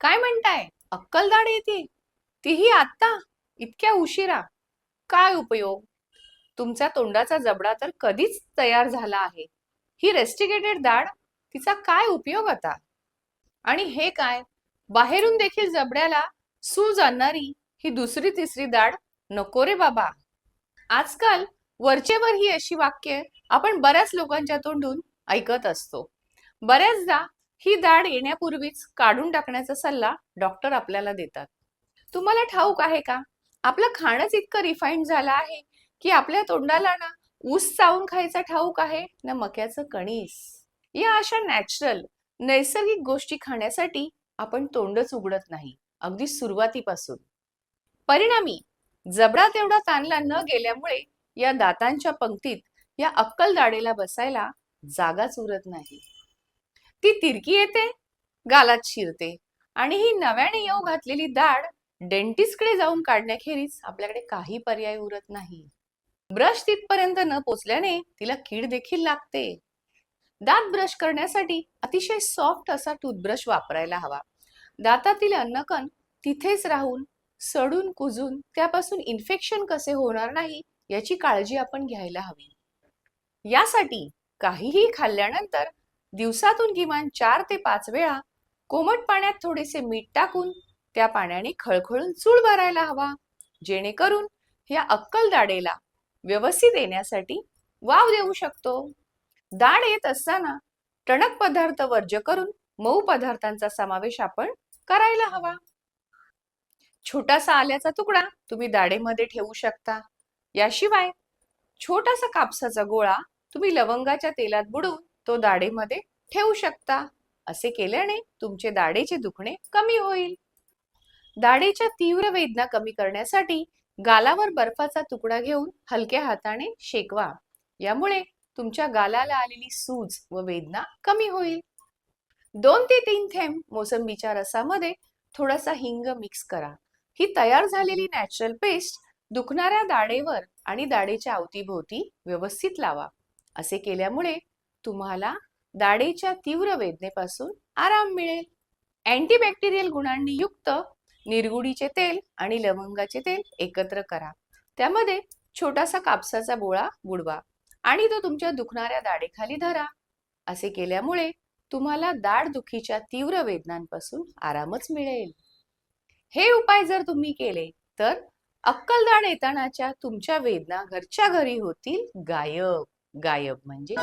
काय म्हणताय? अक्कलदाड येते. तीही आत्ता? इतक्या उशिरा? काय उपयोग? तुमचा तोंडाचा जबडा तर कधीच तयार झाला आहे. ही रेस्टिकेटेड दाढ तिचा काय उपयोग आता? आणि हे काय? बाहेरून देखील जबड्याला सूज आणणारी ही दुसरी तिसरी दाढ नको रे बाबा. आजकाल वरचेवर ही अशी वाक्य आपण बऱ्याच लोकांच्या तोंडून ऐकत असतो. बऱ्याचदा ही दाढ येण्यापूर्वीच काढून टाकण्याचा सल्ला डॉक्टर आपल्याला देतात. तुम्हाला ठाऊक आहे का? आपलं खाणंच इतकं रिफाईंड झालं आहे की आपल्या तोंडाला ना ऊस चावून खायचा ठाऊक आहे ना मक्याचं कणीस. या अशा नॅचरल नैसर्गिक गोष्टी खाण्यासाठी आपण तोंडच उघडत नाही अगदी सुरुवातीपासून. परिणामी जबडा तेवढा ताणला न गेल्यामुळे या दातांच्या पंक्तीत या अक्कल दाढेला बसायला जागाच उरत नाही. ती तिरकी येते गालात शिरते आणि ही नव्याने येऊ घातलेली दाढ डेंटिस्टकडे जाऊन काढण्याखेरीज आपल्याकडे काही पर्याय उरत नाही. ब्रश तिथपर्यंत न पोचल्याने तिला कीड देखील लागते. दात ब्रश करण्यासाठी अतिशय सॉफ्ट असा टूथब्रश वापरायला हवा. दातातील अन्नकण तिथेच राहून सडून कुजून त्यापासून इन्फेक्शन कसे होणार नाही याची काळजी आपण घ्यायला हवी. यासाठी काहीही खाल्ल्यानंतर दिवसातून किमान चार ते पाच वेळा कोमट पाण्यात थोडेसे मीठ टाकून त्या पाण्याने खळखळून चूळ भरायला हवा. जेणेकरून या अक्कल दाडेला व्यवस्थित येण्यासाठी वाव देऊ शकतो. दाढ येत असताना टणक पदार्थ वर्ज्य करून मऊ पदार्थांचा समावेश आपण करायला हवा. छोटासा आल्याचा तुकडा तुम्ही दाढेमध्ये ठेवू शकता. याशिवाय छोटासा कापसाचा गोळा तुम्ही लवंगाच्या तेलात बुडवून तो दाढेमध्ये ठेवू शकता. असे केल्याने तुमचे दाढेचे दुखणे कमी होईल. दाढेच्या तीव्र वेदना कमी करण्यासाठी गालावर बर्फाचा तुकडा घेऊन हलक्या हाताने शेकवा. यामुळे तुमच्या गालाला आलेली सूज व वेदना कमी होईल. दोन ते तीन थेंब मोसंबीच्या रसामध्ये थोडासा हिंग मिक्स करा. ही तयार झालेली नॅचरल पेस्ट दुखणाऱ्या दाढेवर आणि दाढेच्या अवतीभोवती व्यवस्थित लावा. असे केल्यामुळे तुम्हाला दाढेच्या तीव्र वेदनेपासून आराम मिळेल. अँटीबॅक्टेरियल गुणांनी युक्त निरगुडीचे तेल आणि लवंगाचे तेल एकत्र करा. त्यामध्ये छोटासा कापसाचा बोळा बुडवा आणि तो तुमच्या दुखणाऱ्या दाढेखाली धरा. असे केल्यामुळे तुम्हाला दाढ दुखीच्या तीव्र वेदनांपासून आरामच मिळेल. हे उपाय जर तुम्ही केले तर अक्कलदाढ येतानाच्या तुमच्या वेदना घरच्या घरी होतील गायब. गायब म्हणजे